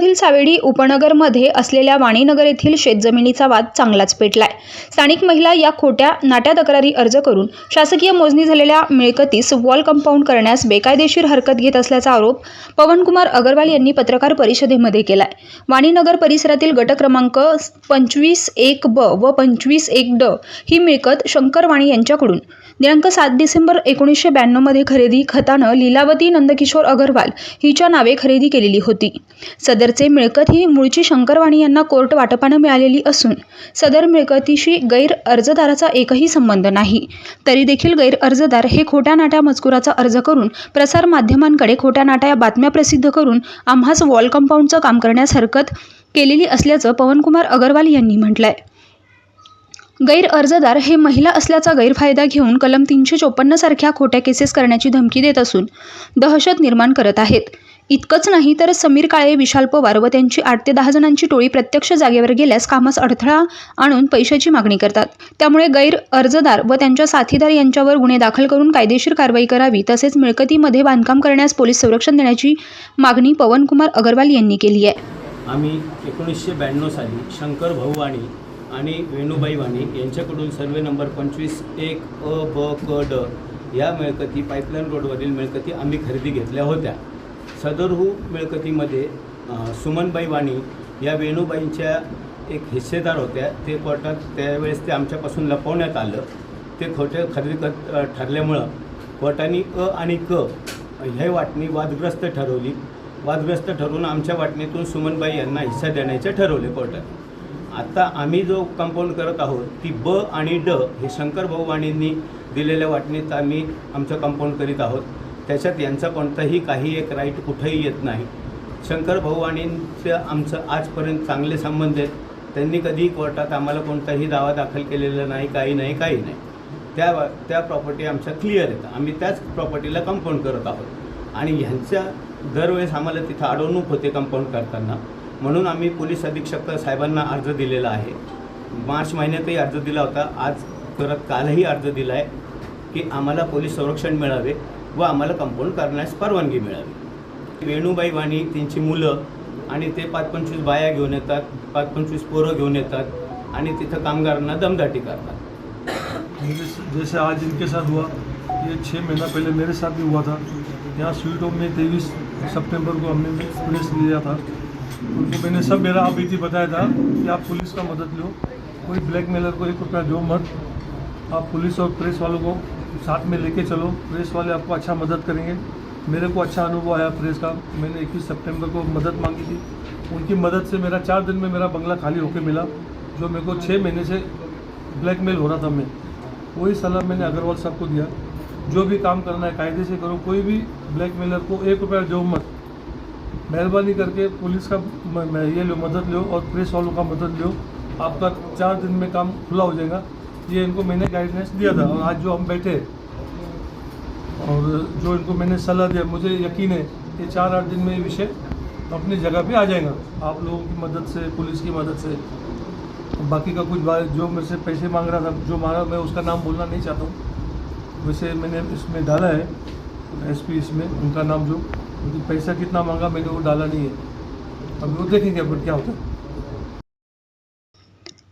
अहमदनगरमधील सावेडी उपनगरमध्ये असलेल्या वाणीनगर येथील शेतजमिनीचा वाद चांगलाच पेटलाय. स्थानिक महिला या खोट्या नाट्या तक्रारी अर्ज करून शासकीय मोजणी झालेल्या मिळकतीस वॉल कंपाऊंड करण्यास बेकायदेशीर हरकत घेत असल्याचा आरोप पवनकुमार अगरवाल यांनी पत्रकार परिषदेमध्ये केलाय. वाणीनगर परिसरातील गट क्रमांक पंचवीस एक ब व पंचवीस एक ड ही मिळकत शंकर वाणी यांच्याकडून. दिनांक सात डिसेंबर एकोणीसशे ब्याण्णवमध्ये खरेदी खतानं लीलावती नंदकिशोर अगरवाल हिच्या नावे खरेदी केलेली होती. सदर सदरचे मिळकत ही मूळची शंकरवाणी यांना कोर्ट वाटपानं मिळालेली असून सदर मिळकतीशी गैर अर्जदाराचा एकही संबंध नाही. तरी देखील गैर अर्जदार हे खोट्या नाट्या मजकुराचा अर्ज करून प्रसारमाध्यमांकडे खोट्या नाट्या या बातम्या प्रसिद्ध करून आम्हास वॉल कंपाऊंडचं काम करण्यास हरकत केलेली असल्याचं पवनकुमार अगरवाल यांनी म्हटलंय. गैर अर्जदार हे महिला असल्याचा गैरफायदा घेऊन कलम तीनशे चोपन्न सारख्या खोट्या केसेस करण्याची धमकी देत असून दहशत निर्माण करत आहेत. इतकंच नाही तर समीर काळे विशाल पवार व त्यांची आठ ते दहा जणांची टोळी प्रत्यक्ष जागेवर गेल्यास कामास अडथळा आणून पैशाची मागणी करतात. त्यामुळे गैर अर्जदार व त्यांच्या साथीदार यांच्यावर गुन्हे दाखल करून कायदेशीर कारवाई करावी तसेच मिळकतीमध्ये बांधकाम करण्यास पोलीस संरक्षण देण्याची मागणी पवनकुमार अगरवाल यांनी केली आहे. आम्ही एकोणीसशे ब्याण्णव साली शंकर भाऊ वाणी आणि वेणूबाई वाणी यांच्याकडून सर्वे नंबर पंचवीस एक अ ब क ड या मिळकती पाईपलाईन रोडवरील मिळकती आम्ही खरेदी घेतल्या होत्या. सदरहू मिळकतीमध्ये सुमनबाई वाणी या वेणूबाईंच्या एक हिस्सेदार होत्या. ते कोर्टात त्यावेळेस ते आमच्यापासून लपवण्यात आलं. ते खोटे खरेदी ठरल्यामुळं कोर्टाने अ आणि क हे वाटणी वादग्रस्त ठरवली. वादग्रस्त ठरवून आमच्या वाटणीतून सुमनबाई यांना हिस्सा देण्याचे ठरवले कोर्टाने आता आम्ही जो कंपाऊंड करत आहोत ती ब आणि ड हे शंकर भाऊ वाणींनी दिलेल्या वाटणीत आम्ही आमचं कंपाऊंड करीत आहोत. त्याच्यात यांचा कोणताही काही एक राईट कुठंही येत नाही. शंकर भाऊ वाणींचं आमचं आजपर्यंत चांगले संबंध आहेत. त्यांनी कधीही कोर्टात आम्हाला कोणताही दावा दाखल केलेला नाही काही नाही काही नाही. त्या त्या प्रॉपर्टी आमच्या क्लिअर आहेत. आम्ही त्याच प्रॉपर्टीला कंपाऊंड करत आहोत. आणि ह्यांच्या दरवेळेस आम्हाला तिथं अडवणूक होते कंपाऊंड करताना. म्हणून आम्ही पोलीस अधीक्षक साहेबांना अर्ज दिलेला आहे. मार्च महिन्यातही अर्ज दिला होता. आज परत कालही अर्ज दिला आहे की आम्हाला पोलीस संरक्षण मिळावे. व आम्हाला कंपाऊंड करण्यास परवानगी मिळावी वेणूबाई वाणी त्यांची मुलं आणि ते पाच पंचवीस बाया घेऊन येतात पाच पंचवीस पोरं घेऊन येतात आणि तिथं कामगारांना दमदाटी करतात. म्हणजे जैसे आज इनके साथ हुआ ये छः महीना पहले मेरे साथ भी हुआ था। यहाँ स्वीट होम में तेईस सितंबर को हमने पुलिस लिया था। उनको मैंने सब मेरा आप थी बताया था कि आप पुलिस का मदद लो कोई ब्लैकमेलर को एक रुपया दो मत। आप पुलिस और प्रेस वालों को साथ में लेके चलो। प्रेस वाले आपको अच्छा मदद करेंगे। मेरे को अच्छा अनुभव आया प्रेस का। मैंने 21 सितंबर को मदद मांगी थी। उनकी मदद से मेरा चार दिन में मेरा बंगला खाली होके मिला, जो मेरे को छः महीने से ब्लैकमेल हो रहा था मैं। वही सलाह मैंने अग्रवाल साहब को दिया। जो भी काम करना है, कायदे से करो। कोई भी ब्लैकमेलर को एक रुपया दो मत। मेहरबानी करके पुलिस का ये लो, मदद लो और प्रेस वालों का मदद लो। आपका चार दिन में काम खुला हो जाएगा। ये इनको मैंने गाइडलाइंस दिया था और आज जो हम बैठे, और जो इनको मैंने सलाह दिया, मुझे यकीन है कि चार आठ दिन में ये विषय अपनी जगह पे आ जाएगा। आप लोगों की मदद से, पुलिस की मदद से। बाकी का कुछ जो मेरे से पैसे मांग रहा था, जो मांगा, मैं उसका नाम बोलना नहीं चाहता हूँ। वैसे मैंने इसमें डाला है एसपी इसमें, उनका नाम जो पैसा कितना मांगा, मैंने वो डाला नहीं है। अभी वो देखेंगे, अब क्या होता है।